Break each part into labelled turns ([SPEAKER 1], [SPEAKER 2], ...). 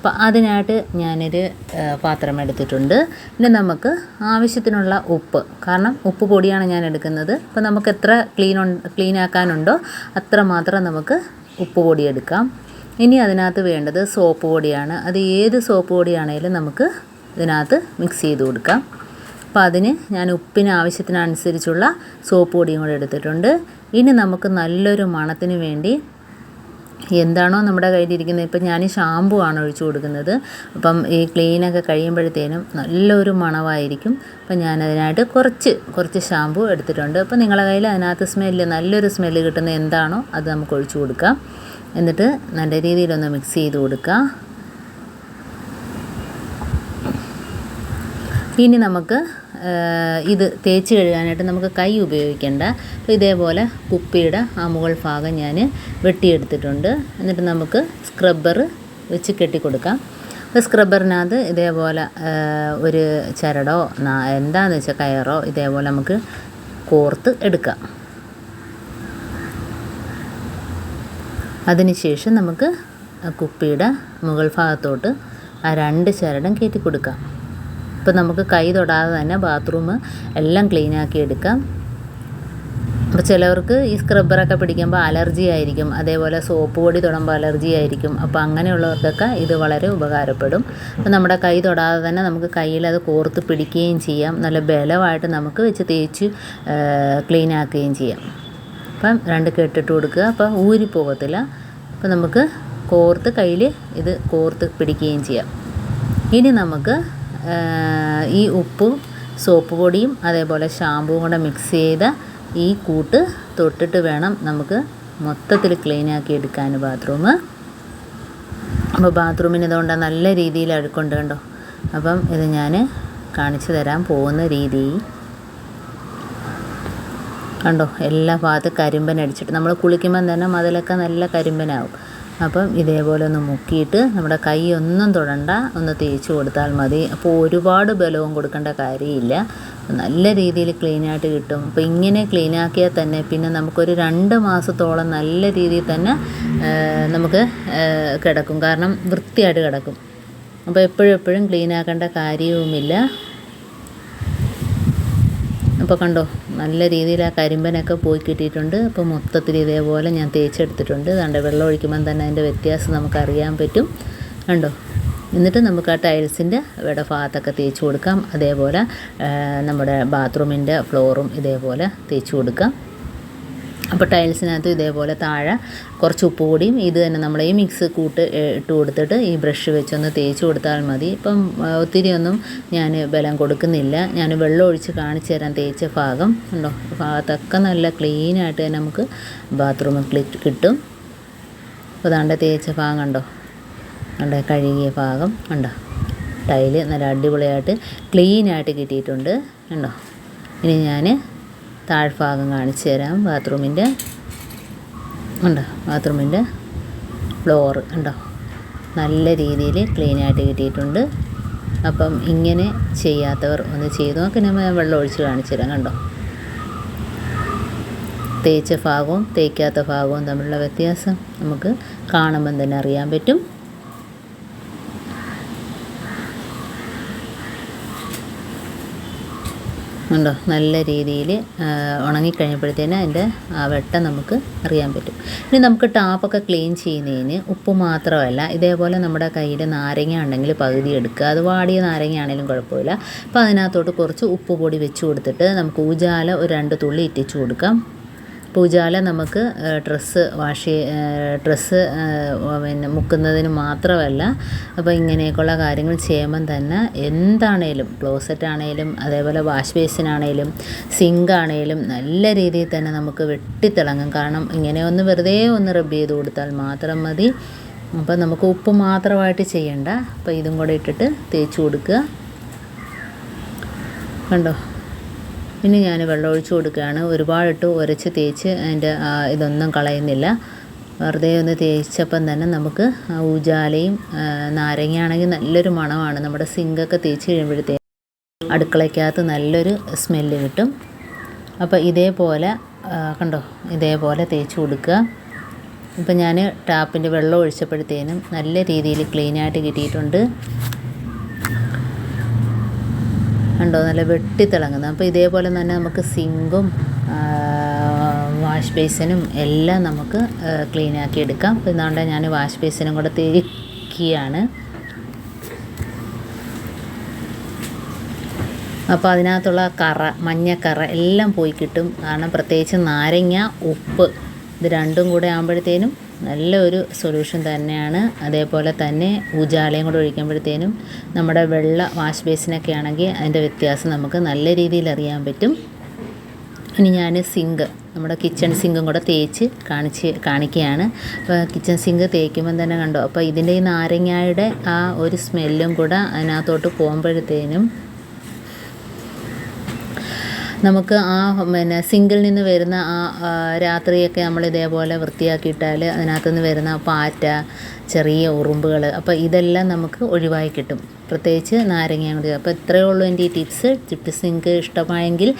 [SPEAKER 1] അപ്പോൾ അതിനായിട്ട് ഞാനൊരു പാത്രം എടുത്തിട്ടുണ്ട്. പിന്നെ നമുക്ക് ആവശ്യത്തിനുള്ള ഉപ്പ്. കാരണം ഉപ്പ് പൊടിയാണ് ഞാൻ എടുക്കുന്നത്. അപ്പോൾ നമുക്ക് എത്ര ക്ലീൻ ക്ലീൻ ആക്കാനുണ്ടോ അത്ര മാത്രം നമുക്ക് ഉപ്പ് പൊടി എടുക്കാം. ഇനി അതിനകത്ത് വേണ്ടത് സോപ്പ് പൊടിയാണ്. അത് ഏത് സോപ്പ് പൊടിയാണേലും നമുക്ക് ഇതിനകത്ത് മിക്സ് ചെയ്ത് കൊടുക്കാം. അപ്പോൾ അതിന് ഞാൻ ഉപ്പിന് ആവശ്യത്തിനനുസരിച്ചുള്ള സോപ്പ് പൊടിയും കൂടെ എടുത്തിട്ടുണ്ട്. ഇനി നമുക്ക് നല്ലൊരു മണത്തിന് വേണ്ടി എന്താണോ നമ്മുടെ കയ്യിലിരിക്കുന്നത്. ഇപ്പം ഞാൻ ഷാമ്പു ആണ് ഒഴിച്ചു കൊടുക്കുന്നത്. അപ്പം ഈ ക്ലീനൊക്കെ കഴിയുമ്പോഴത്തേനും നല്ലൊരു മണമായിരിക്കും അപ്പം ഞാനതിനായിട്ട് കുറച്ച് കുറച്ച് ഷാമ്പു എടുത്തിട്ടുണ്ട്. അപ്പം നിങ്ങളെ കയ്യിൽ അതിനകത്ത് സ്മെല്ല് നല്ലൊരു സ്മെല്ല് കിട്ടുന്ന എന്താണോ അത് നമുക്ക് ഒഴിച്ചു കൊടുക്കാം. എന്നിട്ട് നല്ല രീതിയിലൊന്ന് മിക്സ് ചെയ്ത് കൊടുക്കുക ഇനി നമുക്ക് ഇത് തേച്ച് കഴുകാനായിട്ട് നമുക്ക് കൈ ഉപയോഗിക്കേണ്ട. അപ്പോൾ ഇതേപോലെ കുപ്പിയുടെ ആ മുകൾ ഭാഗം ഞാൻ വെട്ടിയെടുത്തിട്ടുണ്ട്. എന്നിട്ട് നമുക്ക് സ്ക്രബ്ബർ വെച്ച് കെട്ടിക്കൊടുക്കാം. അപ്പോൾ സ്ക്രബ്ബറിനകത്ത് ഇതേപോലെ ഒരു ചരടോ എന്താണെന്ന് വെച്ചാൽ കയറോ ഇതേപോലെ നമുക്ക് കോർത്ത് എടുക്കാം. അതിനുശേഷം നമുക്ക് കുപ്പിയുടെ മുകൾ ഭാഗത്തോട്ട് ആ രണ്ട് ചരടം കയറ്റി കൊടുക്കാം ഇപ്പം നമുക്ക് കൈ തൊടാതെ തന്നെ ബാത്റൂം എല്ലാം ക്ലീൻ ആക്കി എടുക്കാം. അപ്പോൾ ചിലവർക്ക് ഈ സ്ക്രബ്ബറൊക്കെ പിടിക്കുമ്പോൾ അലർജി ആയിരിക്കും. അതേപോലെ സോപ്പ് പൊടി തൊടുമ്പോൾ അലർജി ആയിരിക്കും. അപ്പോൾ അങ്ങനെയുള്ളവർക്കൊക്കെ ഇത് വളരെ ഉപകാരപ്പെടും. അപ്പോൾ നമ്മുടെ കൈ തൊടാതെ തന്നെ നമുക്ക് കയ്യിൽ അത് കോർത്ത് പിടിക്കുകയും ചെയ്യാം. നല്ല ബലമായിട്ട് നമുക്ക് വെച്ച് തേച്ച് ക്ലീൻ ആക്കുകയും ചെയ്യാം. അപ്പം രണ്ട് കെട്ടിട്ട് കൊടുക്കുക. അപ്പോൾ ഊരി പോകത്തില്ല. അപ്പോൾ നമുക്ക് കോർത്ത് കയ്യിൽ ഇത് കോർത്ത് പിടിക്കുകയും ചെയ്യാം. ഇനി നമുക്ക് ഈ ഉപ്പും സോപ്പ് പൊടിയും അതേപോലെ ഷാമ്പുവും കൂടെ മിക്സ് ചെയ്ത ഈ കൂട്ട് തൊട്ടിട്ട് വേണം നമുക്ക് മൊത്തത്തിൽ ക്ലീൻ ആക്കി എടുക്കാൻ ബാത്റൂം അപ്പോൾ ബാത്റൂമിന് ഇതുകൊണ്ട് നല്ല രീതിയിൽ അഴുക്കുണ്ട് കണ്ടോ? അപ്പം ഇത് ഞാൻ കാണിച്ചു തരാൻ പോകുന്ന രീതി. കണ്ടോ? എല്ലാ ഭാഗത്തും കരിമ്പൻ അടിച്ചിട്ട് നമ്മൾ കുളിക്കുമ്പം തന്നെ മതിലൊക്കെ നല്ല കരിമ്പനാവും. അപ്പം ഇതേപോലെ ഒന്ന് മുക്കിയിട്ട് നമ്മുടെ കൈ ഒന്നും തൊടണ്ട. ഒന്ന് തേച്ച് കൊടുത്താൽ മതി. അപ്പോൾ ഒരുപാട് ബലവും കൊടുക്കേണ്ട കാര്യമില്ല. നല്ല രീതിയിൽ ക്ലീനായിട്ട് കിട്ടും. അപ്പോൾ ഇങ്ങനെ ക്ലീനാക്കിയാൽ തന്നെ പിന്നെ നമുക്കൊരു രണ്ട് മാസത്തോളം നല്ല രീതിയിൽ തന്നെ നമുക്ക് കിടക്കും. കാരണം വൃത്തിയായിട്ട് കിടക്കും. അപ്പോൾ എപ്പോഴും എപ്പോഴും ക്ലീനാക്കേണ്ട കാര്യവുമില്ല. അപ്പോൾ കണ്ടോ? നല്ല രീതിയിൽ ആ കരിമ്പനൊക്കെ പോയി കിട്ടിയിട്ടുണ്ട്. അപ്പോൾ മൊത്തത്തിൽ ഇതേപോലെ ഞാൻ തേച്ചെടുത്തിട്ടുണ്ട്. കണ്ടോ വെള്ളം ഒഴിക്കുമ്പം തന്നെ അതിന്റെ വ്യത്യാസം നമുക്കറിയാൻ പറ്റും. കണ്ടോ? എന്നിട്ട് നമുക്ക് ആ ടൈൽസിന്റെ ഇവിടെ ഭാഗത്തൊക്കെ തേച്ച് കൊടുക്കാം. അതേപോലെ നമ്മുടെ ബാത്റൂമിന്റെ ഫ്ലോറും ഇതേപോലെ തേച്ച് കൊടുക്കാം. അപ്പോൾ ടൈൽസിനകത്ത് ഇതേപോലെ താഴെ കുറച്ച് ഉപ്പ് പൊടിയും ഇത് തന്നെ നമ്മൾ ഈ മിക്സ് കൂട്ട് ഇട്ട് കൊടുത്തിട്ട് ഈ ബ്രഷ് വെച്ചൊന്ന് തേച്ച് കൊടുത്താൽ മതി. ഇപ്പം ഒത്തിരി ഒന്നും ഞാൻ ബലം കൊടുക്കുന്നില്ല. ഞാൻ വെള്ളം ഒഴിച്ച് കാണിച്ചു തരാൻ തേച്ച ഭാഗം. ഉണ്ടോ ഭാഗത്തൊക്കെ നല്ല ക്ലീനായിട്ട് തന്നെ നമുക്ക് ബാത്റൂം കിട്ടും അപ്പോൾ ദാണ്ട തേച്ച ഭാഗം കണ്ടോ? അവിടെ കഴുകിയ ഭാഗം ഉണ്ടോ ടൈൽ നല്ല അടിപൊളിയായിട്ട് ക്ലീനായിട്ട് കിട്ടിയിട്ടുണ്ട്. ഉണ്ടോ ഇനി ഞാൻ താഴ്ഭാഗം കാണിച്ചു തരാം. ബാത്റൂമിന്റെ ഉണ്ടോ? ബാത്റൂമിന്റെ ഫ്ലോറ് ഉണ്ടോ? നല്ല രീതിയിൽ ക്ലീനായിട്ട് കിട്ടിയിട്ടുണ്ട്. അപ്പം ഇങ്ങനെ ചെയ്യാത്തവർ ഒന്ന് ചെയ്ത് നോക്കി. ഞാൻ വെള്ളം ഒഴിച്ച് കാണിച്ചു തരാം. കണ്ടോ? തേച്ച ഭാഗവും തേക്കാത്ത ഭാഗവും തമ്മിലുള്ള വ്യത്യാസം നമുക്ക് കാണുമ്പം തന്നെ അറിയാൻ പറ്റും. ഉണ്ടോ? നല്ല രീതിയിൽ ഉണങ്ങിക്കഴിഞ്ഞപ്പോഴത്തേന് അതിന്റെ ആ വെട്ടം നമുക്ക് അറിയാൻ പറ്റും. ഇനി നമുക്ക് ടാപ്പൊക്കെ ക്ലീൻ ചെയ്യുന്നതിന് ഉപ്പ് മാത്രമല്ല ഇതേപോലെ നമ്മുടെ കയ്യിൽ നാരങ്ങ ഉണ്ടെങ്കിൽ പകുതി എടുക്കുക. അത് വാടിയ നാരങ്ങ ആണെങ്കിലും കുഴപ്പമില്ല. അപ്പോൾ അതിനകത്തോട്ട് കുറച്ച് ഉപ്പ് പൊടി വെച്ച് കൊടുത്തിട്ട് നമുക്ക് ഉജാല ഒരു രണ്ട് തുള്ളി ഇറ്റിച്ച് കൊടുക്കാം. പൂജാല നമുക്ക് ഡ്രസ്സ് വാഷ് ഡ്രസ്സ് പിന്നെ മുക്കുന്നതിന് മാത്രമല്ല അപ്പോൾ ഇങ്ങനെയൊക്കെയുള്ള കാര്യങ്ങൾ ചെയ്യുമ്പം തന്നെ എന്താണേലും ക്ലോസറ്റ് ആണേലും അതേപോലെ വാഷ് ബേസിനാണേലും സിങ്ക് ആണേലും നല്ല രീതിയിൽ തന്നെ നമുക്ക് വെട്ടിത്തിളങ്ങും. കാരണം ഇങ്ങനെ ഒന്ന് വെറുതെ ഒന്ന് റബ്ബ് ചെയ്ത് കൊടുത്താൽ മാത്രം മതി. അപ്പോൾ നമുക്ക് ഉപ്പ് മാത്രമായിട്ട് ചെയ്യണ്ട. അപ്പോൾ ഇതും കൂടെ ഇട്ടിട്ട് തേച്ച് കൊടുക്കുക. കണ്ടോ? ഇനി ഞാൻ വെള്ളം ഒഴിച്ച് കൊടുക്കുകയാണ്. ഒരുപാടിട്ട് ഉരച്ച് തേച്ച് അതിന്റെ ഇതൊന്നും കളയുന്നില്ല. വെറുതെ ഒന്ന് തേച്ചപ്പം തന്നെ നമുക്ക് ഊജാലയും നാരങ്ങയാണെങ്കിൽ നല്ലൊരു മണമാണ്. നമ്മുടെ സിങ്കൊക്കെ തേച്ച് കഴിയുമ്പോഴത്തേക്ക് അടുക്കളയ്ക്കകത്ത് നല്ലൊരു സ്മെല്ല് കിട്ടും. അപ്പോൾ ഇതേപോലെ കണ്ടോ? ഇതേപോലെ തേച്ച് കൊടുക്കുക. ഇപ്പം ഞാൻ ടാപ്പിന്റെ വെള്ളം ഒഴിച്ചപ്പോഴത്തേനും നല്ല രീതിയിൽ ക്ലീനായിട്ട് കിട്ടിയിട്ടുണ്ട്. കണ്ടോ? നല്ല വെട്ടിത്തിളങ്ങുന്നത് അപ്പോൾ ഇതേപോലെ തന്നെ നമുക്ക് സിങ്കും വാഷ് ബേസിനും എല്ലാം നമുക്ക് ക്ലീൻ ആക്കി എടുക്കാം. അപ്പോൾ ഞാൻ വാഷ് ബേസിനും കൂടെ തിരിക്കുകയാണ് അപ്പോൾ അതിനകത്തുള്ള കറ മഞ്ഞക്കറ എല്ലാം പോയി കിട്ടും. കാരണം പ്രത്യേകിച്ച് നാരങ്ങ ഉപ്പ് ഇത് രണ്ടും കൂടെ ആകുമ്പോഴത്തേനും നല്ലൊരു സൊല്യൂഷൻ തന്നെയാണ്. അതേപോലെ തന്നെ ഊജാളയും കൂടെ ഒഴിക്കുമ്പോഴത്തേനും നമ്മുടെ വെള്ള വാഷ് ബേസിനൊക്കെ ആണെങ്കിൽ അതിന്റെ വ്യത്യാസം നമുക്ക് നല്ല രീതിയിൽ അറിയാൻ പറ്റും. ഇനി ഞാൻ സിങ്ക് നമ്മുടെ കിച്ചൺ സിങ്കും കൂടെ തേച്ച് കാണിച്ച് കാണിക്കുകയാണ്. അപ്പോൾ കിച്ചൺ സിങ്ക് തേക്കുമ്പം തന്നെ കണ്ടോ അപ്പോൾ ഇതിന്റെ ഈ നാരങ്ങയുടെ ആ ഒരു സ്മെല്ലും കൂടെ അതിനകത്തോട്ട് പോകുമ്പോഴത്തേനും നമുക്ക് ആ പിന്നെ സിങ്കിൽ നിന്ന് വരുന്ന ആ രാത്രിയൊക്കെ നമ്മൾ ഇതേപോലെ വൃത്തിയാക്കിയിട്ടാൽ അതിനകത്ത് നിന്ന് വരുന്ന പാറ്റ ചെറിയ ഉറുമ്പുകൾ അപ്പോൾ ഇതെല്ലാം നമുക്ക് ഒഴിവായി കിട്ടും. പ്രത്യേകിച്ച് നാരങ്ങ കൂടി. അപ്പോൾ ഇത്രയേ ഉള്ളൂ എന്റെ ഈ ടിപ്സ്. ടിപ്സ് നിങ്ങൾക്ക് ഇഷ്ടമായെങ്കിൽ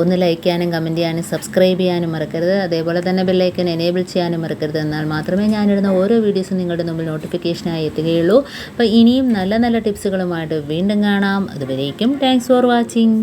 [SPEAKER 1] ഒന്ന് ലൈക്ക് ചെയ്യാനും കമന്റ് ചെയ്യാനും സബ്സ്ക്രൈബ് ചെയ്യാനും മറക്കരുത്. അതേപോലെ തന്നെ ബെല്ലൈക്കൻ എനേബിൾ ചെയ്യാനും മറക്കരുത്. എന്നാൽ മാത്രമേ ഞാനിടുന്ന ഓരോ വീഡിയോസും നിങ്ങളുടെ മുമ്പിൽ നോട്ടിഫിക്കേഷനായി എത്തുകയുള്ളൂ. അപ്പോൾ ഇനിയും നല്ല നല്ല ടിപ്സുകളുമായിട്ട് വീണ്ടും കാണാം. അതുവരേക്കും താങ്ക്സ് ഫോർ വാച്ചിങ്